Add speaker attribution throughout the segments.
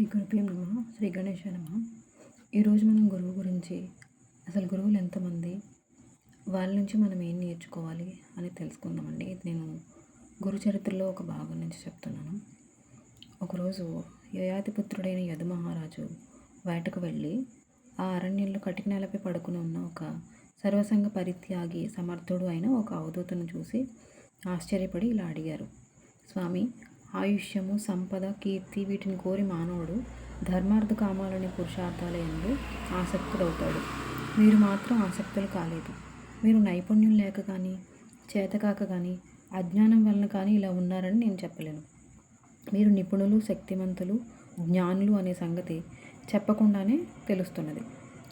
Speaker 1: శ్రీ గురుభ్యం నమ శ్రీ గణేశ నమ. ఈరోజు మనం గురువు గురించి అసలు గురువులు ఎంతమంది వాళ్ళ నుంచి మనం ఏం నేర్చుకోవాలి అని తెలుసుకుందామండి. ఇది నేను గురు చరిత్రలో ఒక భాగం నుంచి చెప్తున్నాను. ఒకరోజు యయాతిపుత్రుడైన యదు మహారాజు వేటకు వెళ్ళి ఆ అరణ్యంలో కటిక నేలపై పడుకుని ఉన్న ఒక సర్వసంగ పరిత్యాగి సమర్థుడు అయిన ఒక అవధూతను చూసి ఆశ్చర్యపడి ఇలా అడిగారు. స్వామి ఆయుష్యము సంపద కీర్తి వీటిని కోరి మానవుడు ధర్మార్థ కామాలని పురుషార్థాల ఎందు ఆసక్తుడవుతాడు. మీరు మాత్రం ఆసక్తులు కాలేదు. మీరు నైపుణ్యం లేక కానీ చేతకాక కానీ అజ్ఞానం వలన కానీ ఇలా ఉన్నారని నేను చెప్పలేను. మీరు నిపుణులు శక్తిమంతులు జ్ఞానులు అనే సంగతి చెప్పకుండానే తెలుస్తున్నది.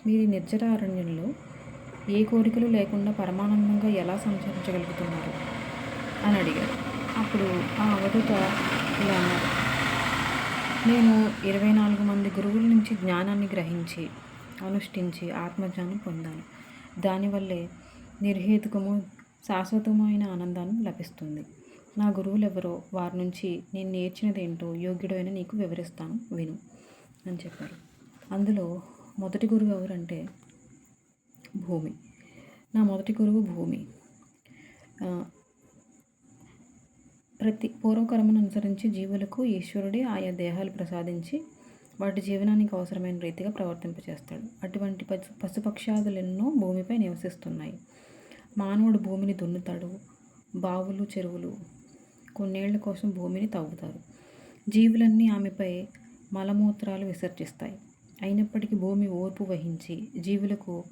Speaker 1: మీరు నిర్జరారణ్యంలో ఏ కోరికలు లేకుండా పరమానందంగా ఎలా సంచరించగలుగుతున్నారు? అని అడిగారు. అప్పుడు ఆ అవధూత ఇలా అన్నారు. నేను ఇరవై నాలుగు మంది గురువుల నుంచి జ్ఞానాన్ని గ్రహించి అనుష్ఠించి ఆత్మజ్ఞానం పొందాను. దానివల్లే నిర్హేతుకము శాశ్వతమైన ఆనందాన్ని లభిస్తుంది. నా గురువులు ఎవరో వారి నుంచి నేను నేర్చినది ఏంటో యోగ్యుడైన నీకు వివరిస్తాను విను అని చెప్పారు. అందులో మొదటి గురువు ఎవరంటే భూమి. నా మొదటి గురువు భూమి. ప్రతి పూర్వకర్మను అనుసరించి జీవులకు ఈశ్వరుడే ఆయా దేహాలు ప్రసాదించి వాటి జీవనానికి అవసరమైన రీతిగా ప్రవర్తింపచేస్తాడు. అటువంటి పశు పశుపక్షాదులు ఎన్నో భూమిపై నివసిస్తున్నాయి. మానవుడు భూమిని దున్నుతాడు. బావులు చెరువులు కొన్నేళ్ళ కోసం భూమిని తవ్వుతారు. జీవులన్నీ ఆమెపై మలమూత్రాలు విసర్జిస్తాయి. అయినప్పటికీ భూమి ఓర్పు వహించి జీవులకు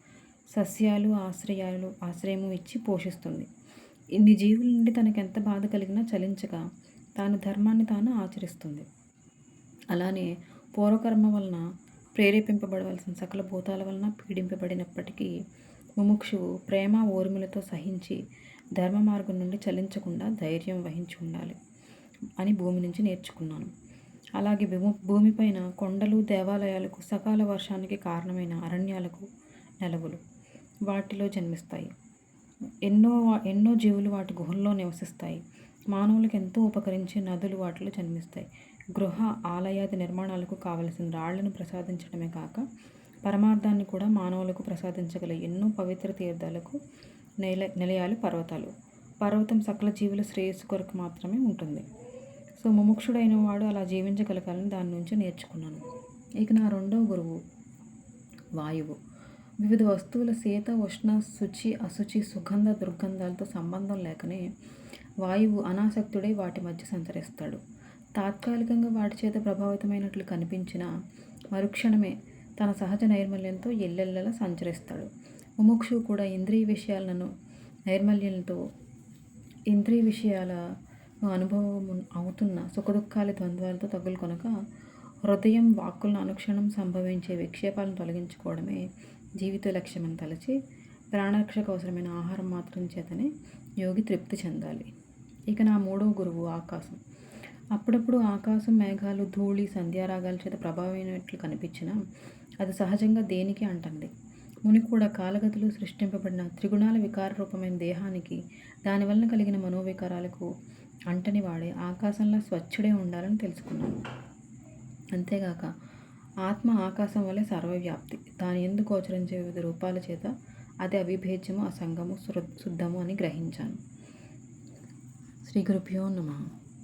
Speaker 1: సస్యాలు ఆశ్రయాలు ఆశ్రయము ఇచ్చి పోషిస్తుంది. ఇన్ని జీవుల నుండి తనకు ఎంత బాధ కలిగినా చలించక తాను ధర్మాన్ని తాను ఆచరిస్తుంది. అలానే పూర్వకర్మ వలన ప్రేరేపింపబడవలసిన సకల భూతాల వలన పీడింపబడినప్పటికీ ముముక్షువు ప్రేమ ఓర్మిలతో సహించి ధర్మ మార్గం నుండి చలించకుండా ధైర్యం వహించి ఉండాలి అని భూమి నుంచి నేర్చుకున్నాను. అలాగే భూమిపైన కొండలు దేవాలయాలకు సకాల వర్షానికి కారణమైన అరణ్యాలకు నెలవులు. వాటిలో జన్మిస్తాయి. ఎన్నో ఎన్నో జీవులు వాటి గుహల్లో నివసిస్తాయి. మానవులకు ఎంతో ఉపకరించే నదులు వాటిలో జన్మిస్తాయి. గృహ ఆలయాది నిర్మాణాలకు కావలసిన రాళ్ళను ప్రసాదించడమే కాక పరమార్థాన్ని కూడా మానవులకు ప్రసాదించగల ఎన్నో పవిత్ర తీర్థాలకు నిల నిలయాలు పర్వతాలు. పర్వతం సకల జీవుల శ్రేయస్సు కొరకు మాత్రమే ఉంటుంది. సో ముముక్షుడైన వాడు అలా జీవించగలగాలని దాని నుంచి నేర్చుకున్నాను. ఇక నా రెండవ గురువు వాయువు. వివిధ వస్తువుల శీత ఉష్ణ శుచి అశుచి సుగంధ దుర్గంధాలతో సంబంధం లేకనే వాయువు అనాసక్తుడై వాటి మధ్య సంచరిస్తాడు. తాత్కాలికంగా వాటి చేత ప్రభావితమైనట్లు కనిపించిన మరుక్షణమే తన సహజ నైర్మల్యంతో ఎల్లెల్లలా సంచరిస్తాడు. ముముక్షు కూడా ఇంద్రియ విషయాలను నైర్మల్యంతో ఇంద్రియ విషయాల అనుభవం అవుతున్న సుఖదుఖాల ద్వంద్వాలతో తగులుకొనక హృదయం వాక్కులను అనుక్షణం సంభవించే విక్షేపాలను తొలగించుకోవడమే జీవిత లక్ష్యమని తలచి ప్రాణరక్షకు అవసరమైన ఆహారం మాత్రం చేతనే యోగి తృప్తి చెందాలి. ఇక నా మూడవ గురువు ఆకాశం. అప్పుడప్పుడు ఆకాశం మేఘాలు ధూళి సంధ్యారాగాల చేత ప్రభావమైనట్లు కనిపించిన అది సహజంగా దేనికి అంటుంది? ముని కూడా కాలగతులు సృష్టింపబడిన త్రిగుణాల వికార రూపమైన దేహానికి దానివల్ల కలిగిన మనోవికారాలకు అంటని వాడే ఆకాశంలో స్వచ్ఛుడే ఉండాలని తెలుసుకున్నాను. అంతేగాక ఆత్మ ఆకాశం వలె సర్వవ్యాప్తి. దాని ఎందుకు గోచరించే వివిధ రూపాల చేత అది అవిభేద్యము అసంగము శుద్ధము అని గ్రహించాను. శ్రీ గురుభ్యో నమ.